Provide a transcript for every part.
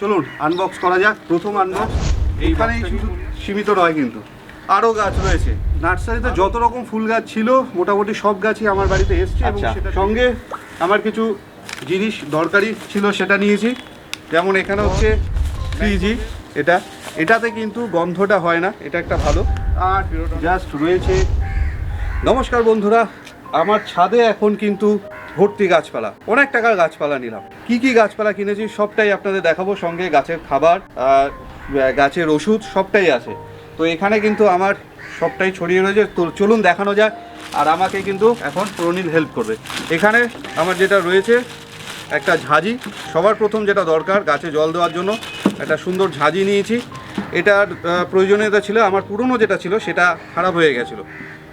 চলুন আনবক্স করা যাক। প্রথম আনবক্স এইখানেই শুধু সীমিত নয় কিন্তু। আরও গাছ রয়েছে। নার্সারিতে যত রকম ফুল গাছ ছিল মোটামুটি সব গাছই আমার বাড়িতে এসছে এবং আচ্ছা। সেটার সঙ্গে আমার কিছু জিনিস দরকারি ছিল সেটা নিয়েছি। যেমন এখানে হচ্ছে ফ্রিজি এটা। এটাতে কিন্তু গন্ধটা হয় না এটা একটা ভালো। আর জাস্ট রয়েছে নমস্কার বন্ধুরা আমার ছাদে এখন কিন্তু ভর্তি গাছপালা। অনেক টাকার গাছপালা নিলাম। কি কি গাছপালা কিনেছি সবটাই আপনাদের দেখাবো সঙ্গে। গাছের খাবার গাছের ওষুধ সবটাই আছে। তো এখানে কিন্তু আমার সবটাই ছড়িয়ে রয়েছে। তো চলুন দেখানো যাক। আর আমাকে কিন্তু এখন প্রণীল হেল্প করবে। এখানে আমার যেটা রয়েছে, একটা ঝাঁঝি। সবার প্রথম যেটা দরকার, গাছে জল দেওয়ার জন্য একটা সুন্দর ঝাঁঝি নিয়েছি। এটার প্রয়োজনীয়তা ছিল, আমার পুরনো যেটা ছিল, সেটা খারাপ হয়ে গেছিল।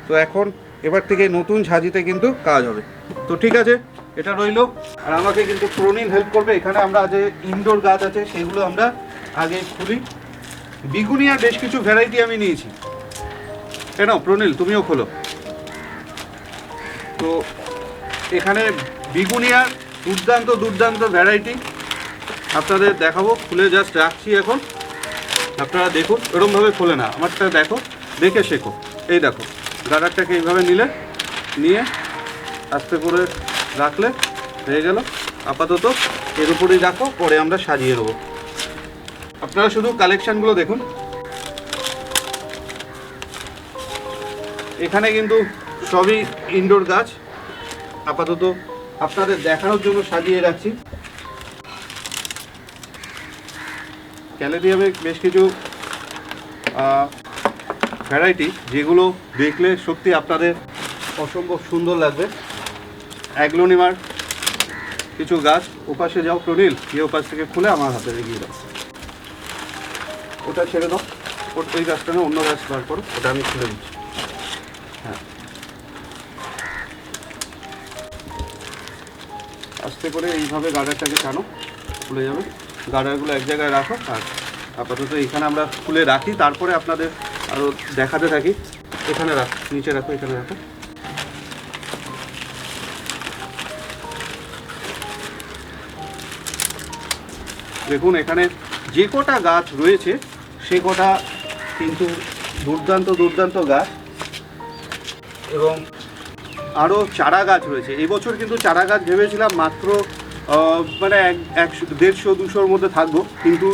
তো এখন এবার থেকে নতুন ঝাঁঝিতে কিন্তু কাজ হবে। তো ঠিক আছে, এটা রইল। আর আমাকে কিন্তু প্রণীল হেল্প করবে। এখানে আমরা যে ইনডোর গাছ আছে, সেগুলো আমরা আগে খুলি। বিগুনিয়ার বেশ কিছু ভ্যারাইটি আমি নিয়েছি। কেন প্রণীল, তুমিও খোলো। তো এখানে বিগুনিয়ার দুর্দান্ত দুর্দান্ত ভ্যারাইটি আপনাদের দেখাবো, খুলে জাস্ট রাখছি এখন। আপনারা দেখুন, এরমভাবে খোলে না। আমারটা দেখো, দেখে শেখো। এই দেখো। গাডারটাকে এইভাবে নিলে, নিয়ে আস্তে করে রাখলে হয়ে গেল। আপাতত এর উপরেই রাখো, পরে আমরা সাজিয়ে দেবো আপনারা শুধু কালেকশানগুলো দেখুন। এখানে কিন্তু সবই ইনডোর গাছ। আপাতত আপনাদের দেখানোর জন্য সাজিয়ে রাখছি। ক্যালেরিয়ামে বেশ কিছু ভ্যারাইটি যেগুলো দেখলে সত্যি আপনাদের অসম্ভব সুন্দর লাগবে। অ্যাগ্লোনিমার কিছু গাছ ওপাশে যাও, প্রনীল, গিয়ে ওপাশ থেকে খুলে আমার হাতে এগিয়ে দাও। ওটা ছেড়ে দাও ওই গাছটা অন্য গাছ বার করো, ওটা আমি খুলে দিচ্ছি। হ্যাঁ। আস্তে করে এইভাবে গার্ডারটাকে টানো, খুলে যাবে। গার্ডারগুলো এক জায়গায় রাখো, আর আপাতত এইখানে আমরা খুলে রাখি। তারপরে আপনাদের আরও দেখাতে থাকি। এখানে রাখো, নিচে রাখো, এখানে রাখো। দেখুন, এখানে যে কটা গাছ রয়েছে, সে কটা কিন্তু দুর্দান্ত দুর্দান্ত গাছ। এবং আরও চারা গাছ রয়েছে। এবছর কিন্তু চারা গাছ ভেবেছিলাম মাত্র মানে এক, একশো, দেড়শো, দুশোর মধ্যে থাকব, কিন্তু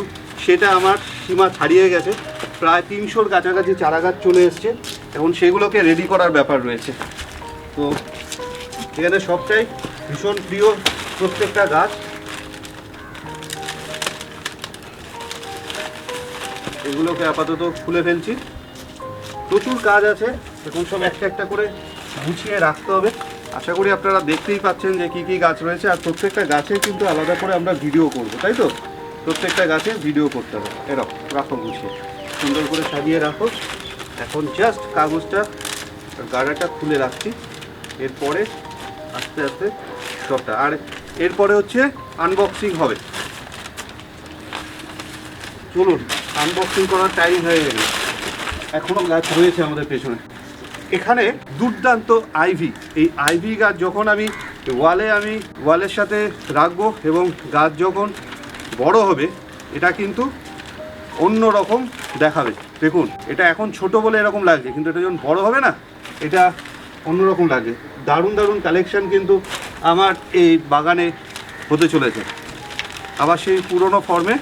সেটা আমার সীমা ছাড়িয়ে গেছে। প্রায় তিনশোর কাছাকাছি চারা গাছ চলে এসছে এখন সেগুলোকে রেডি করার ব্যাপার রয়েছে। তো এখানে সবটাই ভীষণ প্রিয় প্রত্যেকটা গাছ। এগুলোকে আপাতত খুলে ফেলছি। প্রচুর কাজ আছে, এখন সব একটা একটা করে গুছিয়ে রাখতে হবে। আশা করি আপনারা দেখতেই পাচ্ছেন যে কী কী গাছ রয়েছে, আর প্রত্যেকটা গাছে কিন্তু আলাদা করে আমরা ভিডিও করব, তাই তো? প্রত্যেকটা গাছে ভিডিও করতে হবে। এরকম, রাখো গুছিয়ে। সুন্দর করে সাজিয়ে রাখো। এখন জাস্ট কাগজটা, গাড়াটা খুলে রাখছি। এরপরে আস্তে আস্তে সবটা। আর এরপরে হচ্ছে আনবক্সিং হবে। চলুন আনবক্সিং করার টাইম হয়ে গেল। এখনও গাছ রয়েছে আমাদের পেছনে। এখানে দুর্দান্ত আইভি এই আইভি গাছ যখন আমি ওয়ালে আমি ওয়ালের সাথে রাখব এবং গাছ যখন বড় হবে, এটা কিন্তু অন্য রকম দেখাবে। দেখুন এটা এখন ছোট বলে এরকম লাগছে কিন্তু এটা যখন বড় হবে না এটা অন্যরকম লাগছে। দারুণ দারুণ কালেকশন কিন্তু আমার এই বাগানে হতে চলেছে। আবার সেই পুরনো ফর্মে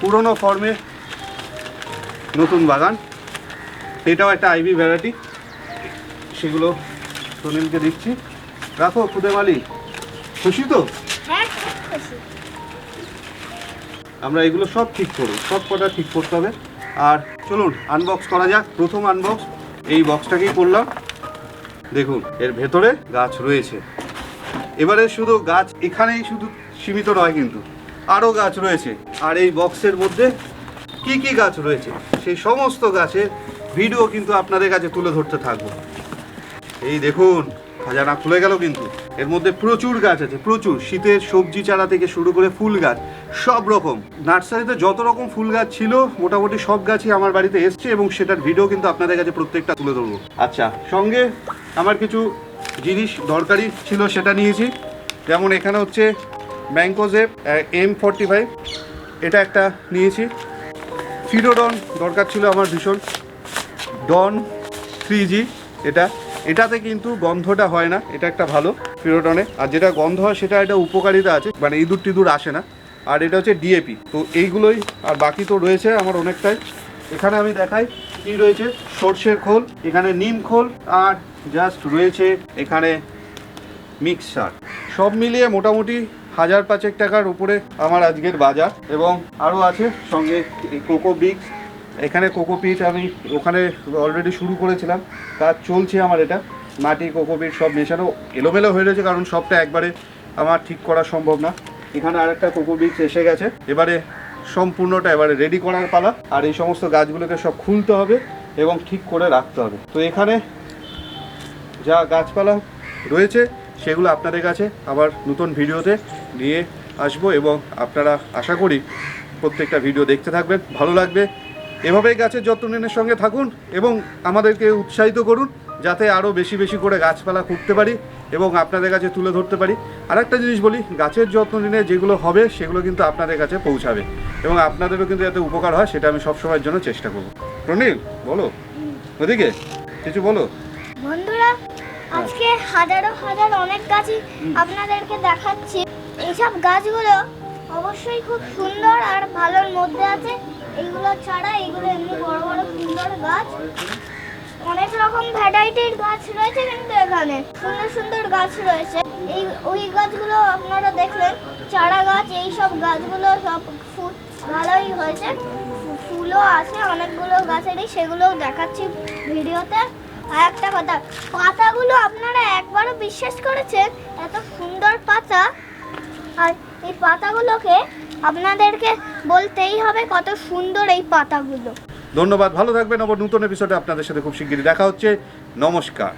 পুরনো ফর্মে নতুন বাগান। এটাও একটা আইভি ভ্যারাইটি সেগুলো সুনীলকে দিচ্ছি। রাখো খুদে মালি। খুশি তো? হ্যাঁ আমরা এগুলো সব ঠিক করব সব কটা ঠিক করতে হবে। আর চলুন আনবক্স করা যাক। প্রথম আনবক্স এই বক্সটাকেই করলাম দেখুন, এর ভেতরে গাছ রয়েছে। এবারে শুধু গাছ এখানেই শুধু সীমিত নয় কিন্তু, আরও গাছ রয়েছে। আর এই বক্সের মধ্যে কি কি গাছ রয়েছে, সেই সমস্ত গাছের ভিডিও কিন্তু আপনাদের কাছে তুলে ধরতে থাকব। এই দেখুন, খাজানা খুলে গেল কিন্তু। এর মধ্যে প্রচুর গাছ আছে, প্রচুর। শীতের সবজি চারা থেকে শুরু করে ফুল গাছ, সব রকম। নার্সারিতে যত রকম ফুল গাছ ছিল, মোটামুটি সব গাছই আমার বাড়িতে এসছে এবং সেটার ভিডিও কিন্তু আপনাদের কাছে প্রত্যেকটা তুলে ধরবো। আচ্ছা সঙ্গে আমার কিছু জিনিস দরকারি ছিল সেটা নিয়েছি। যেমন এখানে হচ্ছে ম্যাঙ্কোজেপ এম ফর্টি ফাইভ এটা একটা নিয়েছি। ফিরোডন দরকার ছিল আমার ভীষণ। ডন থ্রি জি, এটা। এটাতে কিন্তু গন্ধটা হয় না, এটা একটা ভালো ফিরোডনে আর যেটা গন্ধ হয়, সেটা একটা উপকারিতা আছে মানে ইঁদুর টিঁদুর আসে না। আর এটা হচ্ছে ডিএপি। তো এইগুলোই, আর বাকি তো রয়েছে আমার অনেকটাই। এখানে আমি দেখাই কি রয়েছে, সর্ষের খোল, এখানে নিম খোল, আর জাস্ট রয়েছে এখানে মিক্সার সব মিলিয়ে মোটামুটি হাজার পাঁচেক টাকার উপরে আমার আজকের বাজার। এবং আরও আছে সঙ্গে কোকো বিক্স এখানে কোকোপিট আমি ওখানে অলরেডি শুরু করেছিলাম। কাজ চলছে আমার এটা। মাটি কোকোপিট সব মেশানো এলোমেলো হয়ে রয়েছে কারণ সবটা একবারে আমার ঠিক করা সম্ভব না। এখানে আরেকটা কোকোপিক্স এসে গেছে। এবারে সম্পূর্ণটা এবারে রেডি করার পালা। আর এই সমস্ত গাছগুলোকে সব খুলতে হবে এবং ঠিক করে রাখতে হবে। তো এখানে যা গাছপালা রয়েছে সেগুলো আপনাদের কাছে আবার নতুন ভিডিওতে নিয়ে আসব এবং আপনারা আশা করি প্রত্যেকটা ভিডিও দেখতে থাকবেন। ভালো লাগবে। এভাবেই গাছের যত্ন নেওয়ার সঙ্গে থাকুন এবং আমাদেরকে উৎসাহিত করুন যাতে আরও বেশি বেশি করে গাছপালা খুঁড়তে পারি এবং আপনাদের কাছে তুলে ধরতে পারি। আর একটা জিনিস বলি গাছের যত্ন নিলে যেগুলো হবে সেগুলো কিন্তু আপনাদের কাছে পৌঁছাবে এবং আপনাদেরও কিন্তু যাতে উপকার হয় সেটা আমি সবসময়ের জন্য চেষ্টা করব। প্রনীল বলো। ওদিকে কিছু বলো। বন্ধুরা আজকে হাজারো হাজার অনেক গাছই আপনাদেরকে দেখাচ্ছি। এইসব গাছগুলো অবশ্যই খুব সুন্দর আর ভালোর মধ্যে আছে। এইগুলো ছাড়া এইগুলো এমনি বড় বড় সুন্দর গাছ। অনেক রকম ভ্যারাইটির গাছ রয়েছে কিন্তু এখানে। সুন্দর সুন্দর গাছ রয়েছে। এই, ওই গাছগুলো আপনারা দেখলেন, চারা গাছ এই সব গাছগুলো সব ফুল ভালোই হয়েছে। ফুলও আছে, অনেকগুলো গাছেরই, সেগুলোও দেখাচ্ছি ভিডিওতে। আর একটা কথা, পাতাগুলো আপনারা একবারও বিশ্বাস করেছেন? এত সুন্দর পাতা আর এই পাতাগুলোকে আপনাদেরকে বলতেই হবে কত সুন্দর এই পাতাগুলো। ধন্যবাদ, ভালো থাকবেন। আবার নতুন এপিসোডে আপনাদের সাথে খুব শিগগিরই দেখা হচ্ছে। নমস্কার।